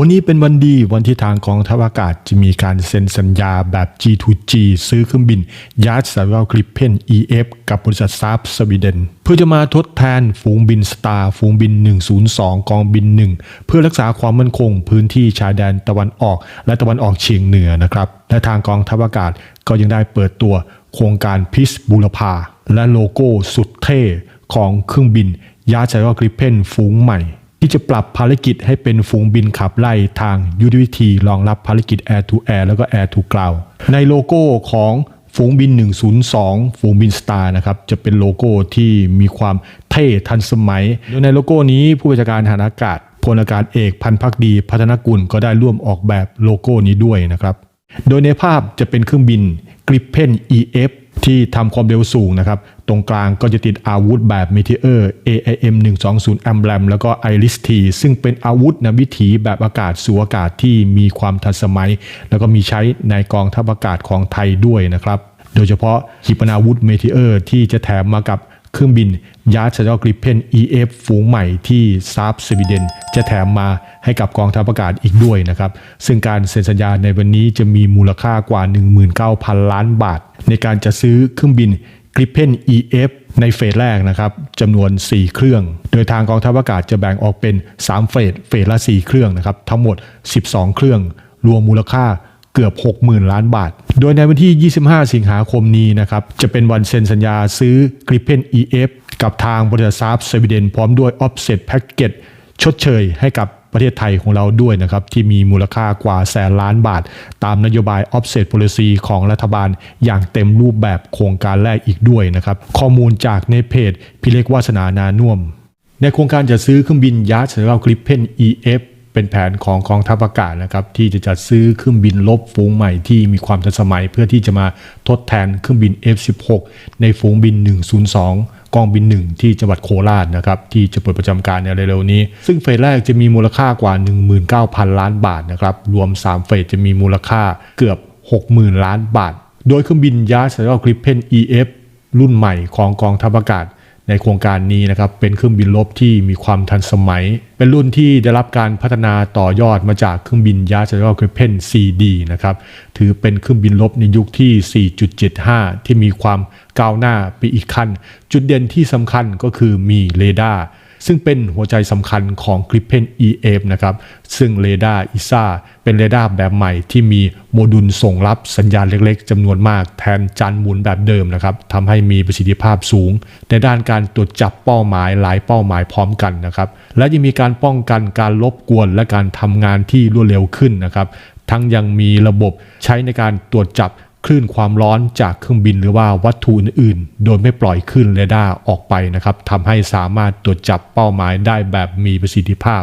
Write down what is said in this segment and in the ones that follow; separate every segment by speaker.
Speaker 1: วันนี้เป็นวันดีวันที่ทางกองทัพอากาศจะมีการเซ็นสัญญาแบบ G2G ซื้อเครื่องบินยาร์ดส v ว l กริปเพน EF กับบริษัทซาบสวีเดน เพื่อจะมาทดแทนฝูงบินสตาร์ฝูงบิน 102 กองบิน 1 เพื่อรักษาความมั่นคง พื้นที่ชายแดนตะวันออก และตะวันออกเฉียงเหนือนะครับและทางกองทัพอากาศก็ยังได้เปิดตัวโครงการพิษบูรพาและโลโก้สุดเท่ของเครื่องบินยาร์ดส v ว l กริปเพนฝูงใหม่ ที่จะปรับภารกิจให้เป็นฝูงบินขับไล่ทางยุทธวิธีรองรับภารกิจ Air to Air แล้วก็ Air to Ground ในโลโก้ของฝูงบิน 102 ฝูงบินสตาร์นะครับจะเป็นโลโก้ที่มีความเท่ทันสมัยโดยในโลโก้นี้ผู้บัญชาการทหารอากาศพลอากาศเอกพันพักดี พัฒนกุลก็ได้ร่วมออกแบบโลโก้นี้ด้วยนะครับ โดยในภาพจะเป็นเครื่องบิน Gripen EF ที่ทำความเร็วสูงนะครับ ตรงกลางก็จะติดอาวุธแบบ Meteor AIM 120 a m b l e m แล้วก็ Iris T ซึ่งเป็นอาวุธนะวิถีแบบอากาศสู่อากาศที่มีความทันสมัย แล้วก็มีใช้ในกองทัพอากาศของไทยด้วยนะครับโดยเฉพาะขีปนาวุธ Meteor ที่จะแถมมากับ เครื่องบินยาร์ดชาร์กริปเพน EF ฝูงใหม่ที่ซาบสวีเดนจะแถมมาให้กับกองทัพอากาศอีกด้วยนะครับ ซึ่งการเซ็นสัญญาในวันนี้จะมีมูลค่ากว่า 19,000 ล้านบาท ในการจะซื้อเครื่องบิน Gripen EF ในเฟสแรกนะครับจำนวน 4 เครื่อง โดยทางกองทัพอากาศจะแบ่งออกเป็น 3 เฟส เฟสละ 4 เครื่องนะครับ ทั้งหมด 12 เครื่อง รวมมูลค่า เกือบ 60,000 ล้านบาท โดยในวันที่ 25 สิงหาคมนี้นะครับ จะเป็นวันเซ็นสัญญาซื้อ Gripen EF กับทางบริษัทซาบสวีเดนพร้อมด้วย Offset Package ชดเชยให้กับประเทศไทยของเราด้วยนะครับ ที่มีมูลค่ากว่าแสนล้านบาท ตามนโยบาย Offset Policy ของรัฐบาลอย่างเต็มรูปแบบโครงการแรกอีกด้วยนะครับ ข้อมูลจากในเพจพิเล็กวาสนานานุ่ม ในโครงการจะซื้อเครื่องบินยาร์ดสำหรับกริปเพน EF เป็นแผนของกองทัพอากาศนะครับที่จะจัดซื้อเครื่องบินลบฝูงใหม่ที่มีความทันสมัย เพื่อที่จะมาทดแทนเครื่องบิน F16 ในฝูงบิน 102กองบิน1ที่จังหวัดโคราชนะครับที่จะเปิดประจำการในเร็วๆนี้ ซึ่งเฟสแรกจะมีมูลค่ากว่า 19,000 ล้านบาทนะครับรวม 3 เฟสจะมีมูลค่าเกือบ 60,000 ล้านบาท โดยเครื่องบินยาร์ดสำหรับกริปเพน EF รุ่นใหม่ของกองทัพอากาศ ในโครงการนี้นะครับเป็นเครื่องบินรบที่มีความทันสมัย เป็นรุ่นที่ได้รับการพัฒนาต่อยอดมาจากเครื่องบินยาร์ดกริเพน CD นะครับถือเป็นเครื่องบินรบในยุคที่ 4.75 ที่มีความก้าวหน้าไปอีกขั้น จุดเด่นที่สำคัญก็คือมีเรดาร์ ซึ่งเป็นหัวใจสำคัญของ Gripen EF นะครับซึ่งเรดาร์อิซ่าเป็นเรดาร์แบบใหม่ที่มีโมดูลส่งรับสัญญาณเล็กๆจำนวนมากแทนจานหมุนแบบเดิมนะครับทำให้มีประสิทธิภาพสูง ในด้านการตรวจจับเป้าหมายหลายเป้าหมายพร้อมกันนะครับและยังมีการป้องกันการลบกวนและการทำงานที่รวดเร็วขึ้นนะครับทั้งยังมีระบบใช้ในการตรวจจับ คลื่นความร้อนจากเครื่องบินหรือว่าวัตถุอื่นๆ โดยไม่ปล่อยคลื่นเรดาร์ออกไปนะครับทำให้สามารถตรวจจับเป้าหมายได้แบบมีประสิทธิภาพ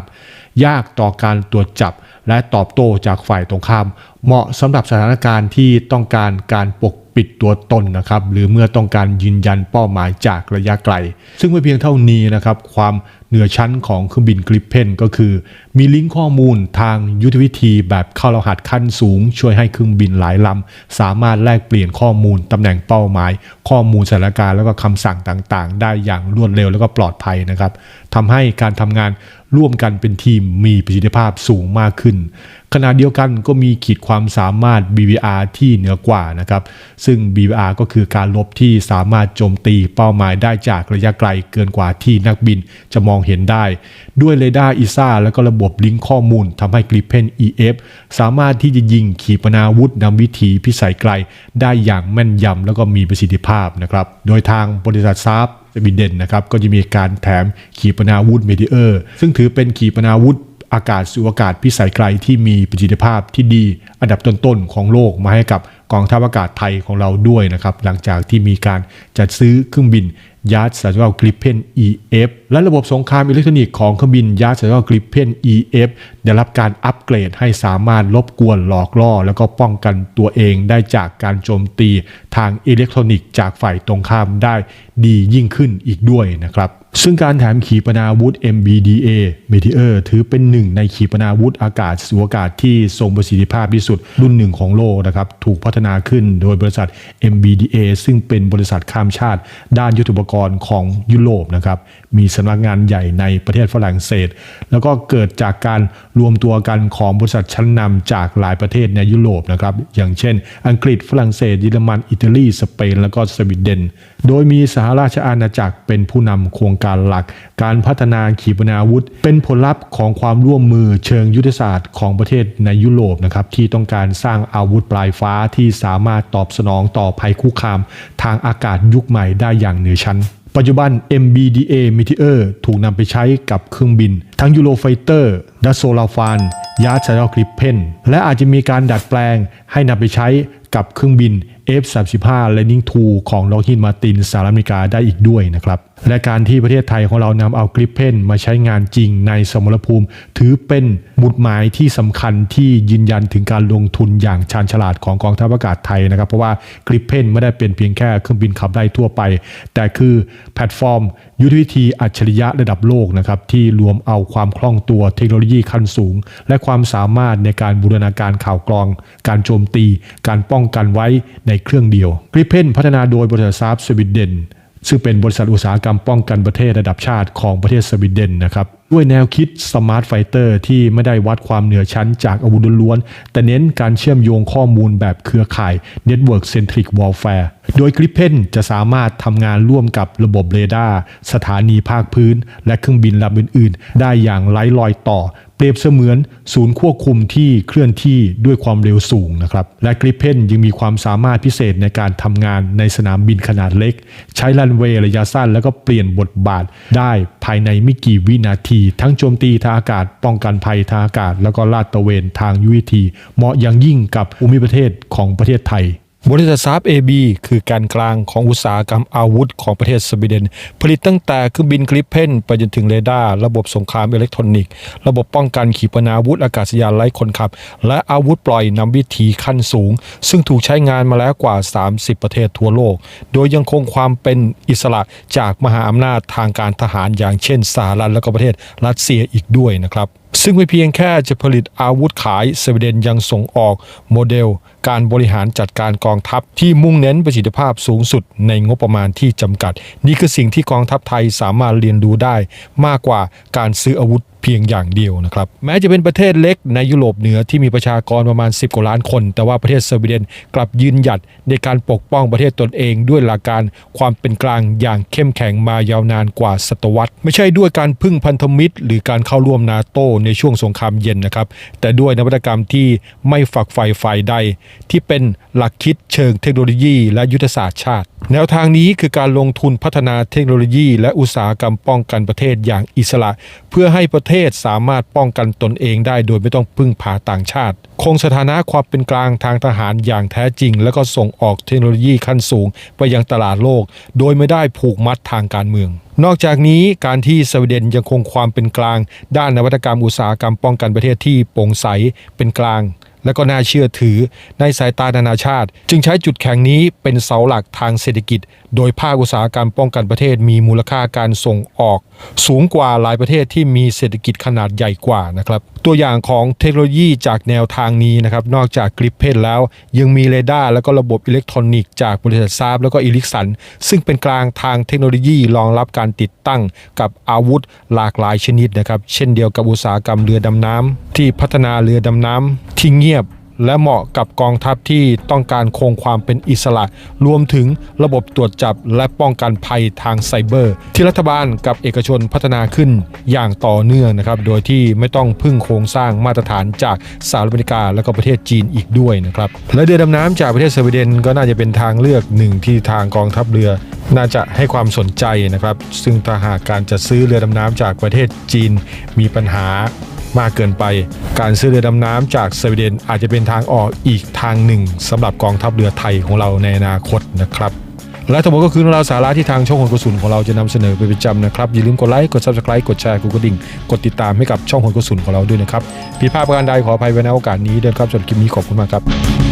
Speaker 1: ยากต่อการตรวจจับและตอบโต้จากฝ่ายตรงข้าม เหมาะสำหรับสถานการณ์ที่ต้องการการปกปิดตัวตนนะครับ หรือเมื่อต้องการยืนยันเป้าหมายจากระยะไกล ซึ่งไม่เพียงเท่านี้นะครับ ความเหนือชั้นของเครื่องบินกริปเพนก็คือ มีลิงก์ข้อมูลทางยุทธวิธีแบบเข้ารหัสขั้นสูง ช่วยให้เครื่องบินหลายลำ สามารถแลกเปลี่ยนข้อมูลตำแหน่งเป้าหมาย ข้อมูลสถานการณ์แล้วก็คำสั่งต่างๆ ได้อย่างรวดเร็วแล้วก็ปลอดภัยนะครับทำให้การทำงานร่วมกันเป็นทีมมีประสิทธิภาพสูงมากขึ้น ขณะเดียวกันก็มีขีดความสามารถ BVR ที่เหนือกว่านะครับ ซึ่ง BVR ก็คือการลบที่สามารถโจมตีเป้าหมายได้จากระยะไกลเกินกว่าที่นักบินจะมองเห็นได้ ด้วยเรดาร์อีซ่าและก็ระบบลิงก์ข้อมูลทำให้ Gripen EF สามารถที่จะยิงขีปนาวุธนำวิถีพิสัยไกล ได้อย่างแม่นยำแล้วก็มีประสิทธิภาพนะครับโดยทางบริษัทซาบสวีเดนนะครับก็จะมีการแถมขีปนาวุธเมดิเออร์ซึ่งถือเป็นขีปนาวุธอากาศสู่อากาศพิสัยไกลที่มีประสิทธิภาพที่ดี อันดับต้นๆของโลกมาให้กับกองทัพอากาศไทยของเราด้วยนะครับหลังจากที่มีการจัดซื้อเครื่องบิน ยาร์ดสัญญากริปเพน EF และระบบสงครามอิเล็กทรอนิกส์ของเครื่องบินยาร์ดสัญญากริปเพน EF ได้รับการอัปเกรดให้สามารถลบกวนหลอกล่อ แล้วก็ป้องกันตัวเองได้จากการโจมตีทางอิเล็กทรอนิกส์จากฝ่ายตรงข้ามได้ดียิ่งขึ้นอีกด้วยนะครับ ซึ่งการแถมขีปนาวุธ MBDA Meteor ถือเป็นหนึ่งในขีปนาวุธอากาศสู่อากาศที่ทรงประสิทธิภาพที่สุดรุ่นหนึ่งของโลกนะครับถูกพัฒนาขึ้นโดยบริษัท MBDA ซึ่งเป็นบริษัทข้ามชาติ ด้านยุทโธปกากรของยุโรปนะครับมีสำนักงานใหญ่ในประเทศฝรั่งเศส แล้วก็เกิดจากการรวมตัวกันของบริษัทชั้นนำจากหลายประเทศในยุโรปนะครับอย่างเช่น อังกฤษฝรั่งเศสเยอรมันอิตาลีสเปนแล้วก็สวีเดน โดยมีสหราชอาณาจักรเป็นผู้นำโครงการหลัก การพัฒนาขีปนาวุธ เป็นผลลัพธ์ของความร่วมมือเชิงยุทธศาสตร์ของประเทศในยุโรปนะครับที่ต้องการสร้างอาวุธปลายฟ้าที่สามารถตอบสนองต่อภัยคุกคาม ทางอากาศยุคใหม่ได้อย่างเหนือชั้นปัจจุบัน MBDA Meteor ถูกนำไปใช้กับเครื่องบิน ทั้ง Eurofighter ดัสโซลาฟานยาร์ดชาร์ลคลิปเพนและอาจจะมีการดัดแปลงให้นำไปใช้กับเครื่องบิน F-35 Lightning II ของ Lockheed Martin สหรัฐอเมริกาได้อีกด้วยนะครับ และการที่ประเทศไทยของเรานำเอากริปเพนมาใช้งานจริงในสมรภูมิ ถือเป็นบุตรหมายที่สำคัญที่ยืนยันถึงการลงทุนอย่างชาญฉลาดของกองทัพอากาศไทยนะครับ เพราะว่ากริปเพนไม่ได้เป็นเพียงแค่เครื่องบินขับได้ทั่วไป แต่คือแพลตฟอร์ม ยุทธวิธีอัจฉริยะระดับโลกนะครับที่รวมเอาความคล่องตัวเทคโนโลยีขั้นสูง และความสามารถในการบูรณาการข่าวกรอง การโจมตี การป้องกันไว้ในเครื่องเดียวกริปเพนพัฒนาโดยบริษัทซาร์สวีเดนซึ่งเป็นบริษัทอุตสาหกรรมป้องกันประเทศระดับชาติของประเทศสวีเดนนะครับด้วยแนวคิดสมาร์ทไฟเตอร์ที่ไม่ได้วัดความเหนือชั้นจากอาวุธล้วนๆแต่เน้นการเชื่อมโยงข้อมูลแบบเครือข่าย Network Centric Warfare โดยกริปเพนจะสามารถทำงานร่วมกับระบบเรดาร์สถานีภาคพื้น และเครื่องบินลำอื่นๆ ได้อย่างไร้รอยต่อ เปรียบเสมือนศูนย์ควบคุมที่เคลื่อนที่ด้วยความเร็วสูงนะครับและกริปเพนยังมีความสามารถพิเศษในการทำงานในสนามบินขนาดเล็ก ใช้รันเวย์ระยะสั้น แล้วก็เปลี่ยนบทบาทได้ภายในไม่กี่วินาที ทั้งโจมตีทางอากาศ ป้องกันภัยทางอากาศ แล้วก็ลาดตระเวนทางยุทธวิธีเหมาะอย่างยิ่งกับภูมิประเทศของประเทศไทย บริษัทซาบ AB คือการกลางของอุตสาหกรรมอาวุธของประเทศสวีเดน ผลิตตั้งแต่เครื่องบินกริปเพนไปจนถึงเรดาร์ระบบสงครามอิเล็กทรอนิกส์ ระบบป้องกันขีปนาวุธอากาศยานไร้คนขับ และอาวุธปล่อยนำวิถีขั้นสูง ซึ่งถูกใช้งานมาแล้วกว่า 30 ประเทศทั่วโลก โดยยังคงความเป็นอิสระจากมหาอำนาจทางการทหารอย่างเช่นสหรัฐและก็ประเทศรัสเซียอีกด้วยนะครับ ซึ่งไม่เพียงแค่จะผลิตอาวุธขายสวีเดนยังส่งออกโมเดล การบริหารจัดการกองทัพที่มุ่งเน้นประสิทธิภาพสูงสุดในงบประมาณที่จำกัด นี่คือสิ่งที่กองทัพไทยสามารถเรียนรู้ได้มากกว่าการซื้ออาวุธเพียงอย่างเดียวนะครับแม้จะเป็นประเทศเล็กในยุโรปเหนือที่มีประชากรประมาณ 10กว่าล้านคน แต่ว่าประเทศสวีเดนกลับยืนหยัดในการปกป้องประเทศตนเองด้วยหลักการความเป็นกลางอย่างเข้มแข็งมายาวนานกว่าศตวรรษ ไม่ใช่ด้วยการพึ่งพันธมิตร หรือการเข้าร่วมนาโตในช่วงสงครามเย็นนะครับ แต่ด้วยนวัตกรรมที่ไม่ฝักใฝ่ฝ่ายใด ที่เป็นหลักคิดเชิงเทคโนโลยี และยุทธศาสตร์ชาติ แนวทางนี้คือการลงทุนพัฒนาเทคโนโลยี และอุตสาหกรรมป้องกันประเทศอย่างอิสระ เพื่อให้ประเทศสามารถป้องกันตนเองได้ โดยไม่ต้องพึ่งพาต่างชาติ คงสถานะความเป็นกลางทางทหารอย่างแท้จริง แล้วก็ส่งออกเทคโนโลยีขั้นสูง ไปยังตลาดโลก โดยไม่ได้ผูกมัดทางการเมืองนอกจากนี้การที่สวีเดนยังคงความเป็นกลาง ด้านนวัตกรรมอุตสาหกรรมป้องกันประเทศที่โปร่งใสเป็นกลาง และก็น่าเชื่อถือในสายตานานาชาติ จึงใช้จุดแข็งนี้เป็นเสาหลักทางเศรษฐกิจ โดยภาคอุตสาหกรรมป้องกันประเทศมีมูลค่าการส่งออก สูงกว่าหลายประเทศที่มีเศรษฐกิจขนาดใหญ่กว่านะครับตัวอย่างของเทคโนโลยีจากแนวทางนี้นะครับนอกจากกริปเพนแล้ว ยังมีเรดาร์แล้วก็ระบบอิเล็กทรอนิกส์จากบริษัทซาบแล้วก็อิลิกสัน ซึ่งเป็นกลางทางเทคโนโลยีรองรับการติดตั้งกับอาวุธหลากหลายชนิดนะครับเช่นเดียวกับอุตสาหกรรมเรือดำน้ำที่พัฒนาเรือดำน้ำที่เงียบ และเหมาะกับกองทัพที่ต้องการคงความเป็นอิสระ รวมถึงระบบตรวจจับและป้องกันภัยทางไซเบอร์ ที่รัฐบาลกับเอกชนพัฒนาขึ้นอย่างต่อเนื่องนะครับ โดยที่ไม่ต้องพึ่งโครงสร้างมาตรฐานจากสหรัฐอเมริกาและก็ประเทศจีนอีกด้วยนะครับ และเรือดำน้ำจากประเทศสวีเดนก็น่าจะเป็นทางเลือกหนึ่งที่ทางกองทัพเรือน่าจะให้ความสนใจนะครับ ซึ่งถ้าหากการจะซื้อเรือดำน้ำจากประเทศจีนมีปัญหา มากเกินไป การซื้อเรือดำน้ำจากสวีเดนอาจจะเป็นทางออกอีกทางหนึ่งสำหรับกองทัพเรือไทยของเราในอนาคตนะครับและทั้งหมดก็คือเรื่องราวสาระที่ทางช่องหนกระสุนของเราจะนำเสนอเป็นประจำนะครับ อย่าลืมกดไลค์ กดซับสไครต์กดแชร์ กดกระดิ่ง กดติดตามให้กับช่องหนกระสุนของเราด้วยนะครับ ผิดพลาดประการใดขออภัยไว้ในโอกาสนี้เดินครับสำหรับคลิปนี้ขอบคุณมากครับ